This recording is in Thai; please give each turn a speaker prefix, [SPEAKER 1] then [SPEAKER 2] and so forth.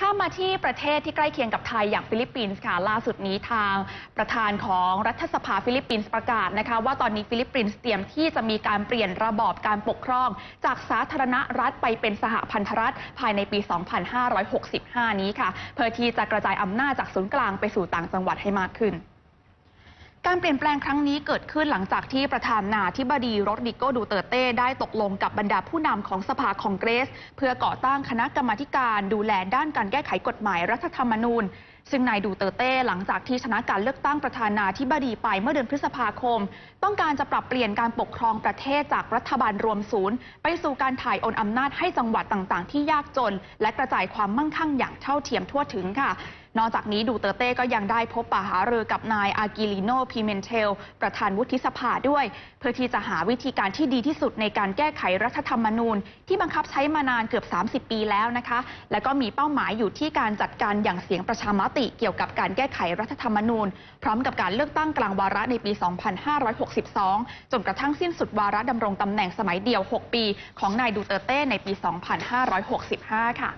[SPEAKER 1] ข้ามาที่ประเทศที่ใกล้เคียงกับไทยอย่างฟิลิปปินส์ค่ะล่าสุดนี้ทางประธานของรัฐสภาฟิลิปปินส์ประกาศนะคะว่าตอนนี้ฟิลิปปินส์เตรียมที่จะมีการเปลี่ยนระบอบการปกครอง จากสาธารณรัฐไปเป็นสหพันธรัฐภายในปี 2565 นี้ค่ะ เพื่อที่จะกระจายอำนาจจากศูนย์กลางไปสู่ต่างจังหวัดให้มากขึ้น การเปลี่ยนแปลงครั้งนี้เกิดขึ้นหลังจากที่ประธานาธิบดีโรดริโกดูเตอร์เต้ได้ตกลงกับบรรดาผู้นำของสภาคองเกรส เพื่อก่อตั้งคณะกรรมาการดูแลด้านการแก้ไขกฎหมายรัฐธรรมนูญ ซึ่งนายดูเตอร์เต้หลังจากที่ชนะการเลือกตั้งประธานาธิบดีไปเมื่อเดือนพฤษภาคม ต้องการจะปรับเปลี่ยนการปกครองประเทศจากรัฐบาลรวมศูนย์ ไปสู่การถ่ายโอนอำนาจให้จังหวัดต่างๆ ที่ยากจน และกระจายความมั่งคั่งอย่างเท่าเทียมทั่วถึงค่ะนอกจากนี้ดูเตอร์เต้ก็ยังได้พบปะหารือกับนายอากิลิโนพิเมนเทล ประธานวุฒิสภาด้วย เพื่อที่จะหาวิธีการที่ดีที่สุดในการแก้ไขรัฐธรรมนูญ ที่บังคับใช้มานานเกือบ 30 ปีแล้วนะคะ และก็มีเป้าหมายอยู่ที่การจัดการอย่างเสียงประชามติเกี่ยวกับการแก้ไขรัฐธรรมนูญ พร้อมกับการเลือกตั้งกลางวาระในปี 2562 จนกระทั่งสิ้นสุดวาระดำรงตำแหน่งสมัยเดียว 6 ปี ของนายดูเตอร์เต้ในปี 2565 ค่ะ